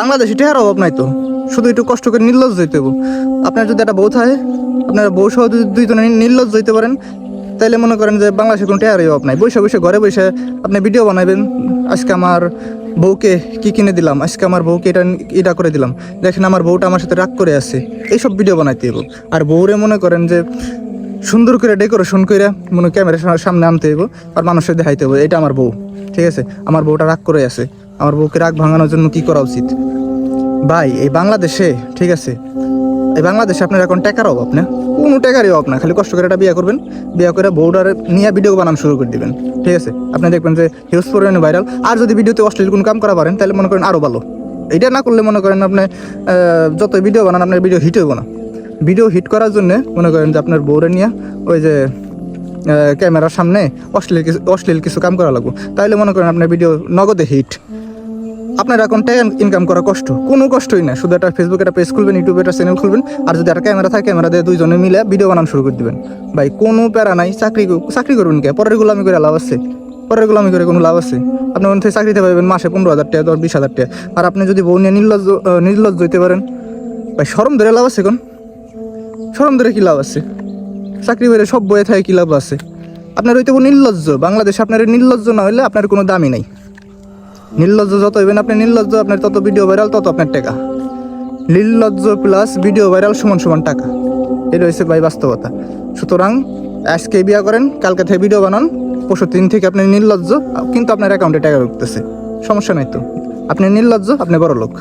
বাংলাদেশে টেহার অভাব নাই তো। শুধু একটু কষ্ট করে নির্লজ্জ হইতে হইব। আপনার যদি একটা বউ থাকে, আপনারা বউ সহ যদি দুইজনে নির্লজ্জ হইতে পারেন, তাইলে মনে করেন যে বাংলাদেশে কোনো টেহারই অভাব নাই। বসে বসে, ঘরে বসে আপনি ভিডিও বানাবেন আজকে আমার বউকে কি কিনে দিলাম? আজকে আমার বউকে এটা এটা করে দিলাম। দেখেন আমার বউটা আমার সাথে রাগ করে আছে। এইসব ভিডিও বানাইতে হইব। আর বউরে মনে করেন যে সুন্দর করে ডেকোরেশন করে মনে ক্যামেরার সামনে আনতে হইব আর মানুষের দেখাইতে হইব। এটা আমার বউ, ঠিক আছে? আমার বউটা রাগ করে আছে। আমার বউকে রাগ ভাঙানোর জন্য কি করা উচিত? ভাই, এই বাংলাদেশে, ঠিক আছে, এই বাংলাদেশে আপনার এখন টাকার অভাব না? কোনো টাকারই অভাব না, খালি কষ্ট করে একটা বিয়ে করবেন, বিয়ে করে বউডার নিয়ে ভিডিও বানানো শুরু করে দিবেন, ঠিক আছে? আপনি দেখবেন যে হিউজ পরিমাণে ভাইরাল আর যদি ভিডিওতে অশ্লীল কোনো কাম করা পারেন, তাহলে মনে করেন আরও ভালো। এটা না করলে মনে করেন আপনি যত ভিডিও বানান, আপনার ভিডিও হিট হইব না। ভিডিও হিট করার জন্য মনে করেন যে আপনার বউরে নিয়ে ওই যে ক্যামেরার সামনে অশ্লীল কিছু অশ্লীল কিছু কাম করা লাগবে। তাহলে মনে করেন আপনার ভিডিও নগদে হিট আপনার এখন টাকা ইনকাম করা কষ্ট। কোনো কষ্টই না। শুধু একটা ফেসবুকে একটা পেজ খুলবেন ইউটিউবে একটা চ্যানেল খুলবেন, আর যদি একটা ক্যামেরা থাকে ক্যামেরা দিয়ে দুইজনে মিলে ভিডিও বানানো শুরু করে দিবেন। ভাই, কোনো প্যারা নাই। চাকরি চাকরি করবেন কে? পরেরগুলো করে লাভ আছে। পরেরগুলো করে কোনো লাভ আছে। আপনি মনে থেকে চাকরিতে পাবেন মাসে পনেরো হাজার টাকা, দশ বিশ হাজার টাকা। আর আপনি যদি বউ নিয়ে নির্লজ্জ নির্লজ্জ হইতে পারেন, ভাই সরম ধরে লাভ আছে কোন? সরম ধরে কী লাভ আছে? চাকরি বেড়ে সব বয়ে থাকে কী লাভ আছে? আপনার হইতে নির্লজ্জ। বাংলাদেশে আপনার নির্লজ্জ না হলে আপনার কোনো দামই নাই। নির্লজ্জ যত হইবেন, আপনি নির্লজ্জ, আপনার তত ভিডিও ভাইরাল তত আপনার টাকা। নির্লজ্জ প্লাস ভিডিও ভাইরাল সমান সমান টাকা। এটা হচ্ছে ভাই বাস্তবতা। সুতরাং আজকে বিয়া করেন, কালকে থেকে ভিডিও বানান, পরশু তিন থেকে আপনি নির্লজ্জ, কিন্তু আপনার অ্যাকাউন্টে টাকা ঢুকতেছে। সমস্যা নাই তো। আপনি নির্লজ্জ, আপনি বড় লোক